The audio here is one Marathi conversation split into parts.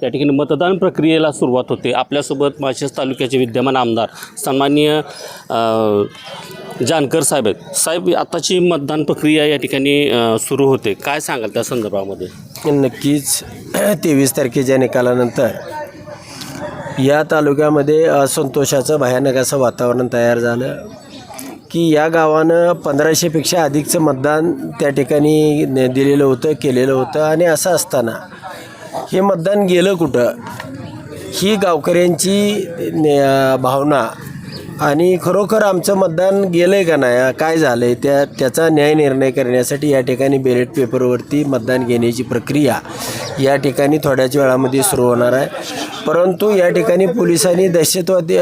त्या ठिकाणी मतदान प्रक्रियेला सुरुवात होते. आपल्यासोबत माळशेज तालुक्याचे विद्यमान आमदार सन्माननीय जानकर साहेब आहेत. साहेब आताची मतदान प्रक्रिया या ठिकाणी सुरू होते. काय सांगाल त्या संदर्भामध्ये? नक्कीच. तेवीस तारखेच्या निकालानंतर या तालुक्यामध्ये असंतोषाचं भयानक असं वातावरण तयार झालं की या गावानं पंधराशेपेक्षा अधिकचं मतदान त्या ठिकाणी दिलेलं होतं केलेलं होतं. आणि असं असताना हे मतदान गेलं कुठं? ही गावकऱ्यांची भावना आणि खरोखर आमचं मतदान गेलं आहे का नाही काय झालं आहे त्या त्याचा न्याय निर्णय करण्यासाठी या ठिकाणी बॅलेट पेपरवरती मतदान घेण्याची प्रक्रिया या ठिकाणी थोड्याच वेळामध्ये सुरू होणार आहे. परंतु या ठिकाणी पोलिसांनी दहशतवादी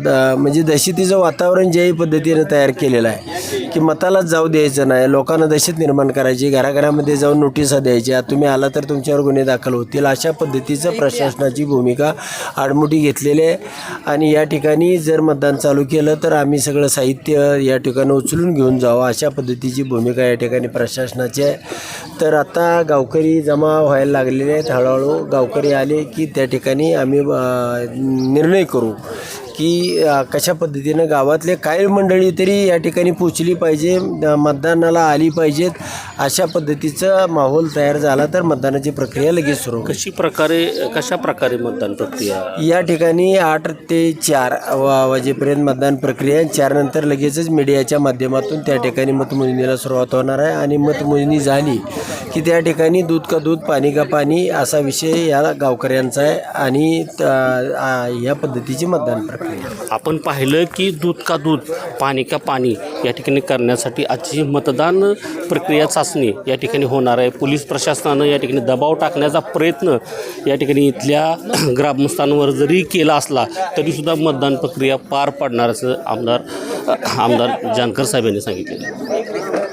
द- म्हणजे दहशतीचं वातावरण ज्याही पद्धतीनं तयार केलेलं आहे की मतालाच जाऊ द्यायचं नाही लोकांना दहशत निर्माण करायची घराघरामध्ये जाऊन नोटिसा द्यायच्या तुम्ही आला तर तुमच्यावर गुन्हे दाखल होतील अशा पद्धतीचं प्रशासनाची भूमिका आडमुठी घेतलेली आहे. आणि या ठिकाणी जर मतदान चालू केलं तर आम्ही सगळं साहित्य या ठिकाणी उचलून घेऊन जावं अशा पद्धतीची भूमिका या ठिकाणी प्रशासनाची आहे. तर आता गावकरी जमा व्हायला लागलेले आहेत. हळूहळू गावकरी आले की त्या ठिकाणी आम्ही निर्णय करू. की कशा पद्धतीनं गावातले काही मंडळी तरी या ठिकाणी पोचली पाहिजे मतदानाला आली पाहिजेत अशा पद्धतीचा माहोल तयार झाला तर मतदानाची प्रक्रिया लगेच सुरू कशी प्रकारे कशा प्रकारे मतदान प्रक्रिया? या ठिकाणी आठ ते चार वा वाजेपर्यंत मतदान प्रक्रिया आहे. चार नंतर लगेचच मीडियाच्या माध्यमातून त्या ठिकाणी मतमोजणीला सुरुवात होणार आहे आणि मतमोजणी झाली की त्या ठिकाणी दूध का दूध पाणी का पाणी असा विषय या गावकऱ्यांचा आहे आणि या पद्धतीची मतदान प्रक्रिया. आपण पाहिलं की दूध का दूध पाणी का पाणी या ठिकाणी करण्यासाठी आजची मतदान प्रक्रिया चाचणी या ठिकाणी होणार आहे. पोलीस प्रशासनानं या ठिकाणी दबाव टाकण्याचा प्रयत्न या ठिकाणी इथल्या ग्रामस्थांवर जरी केला असला तरीसुद्धा मतदान प्रक्रिया पार पाडणार असं आमदार आमदार जानकर साहेब यांनी सांगितले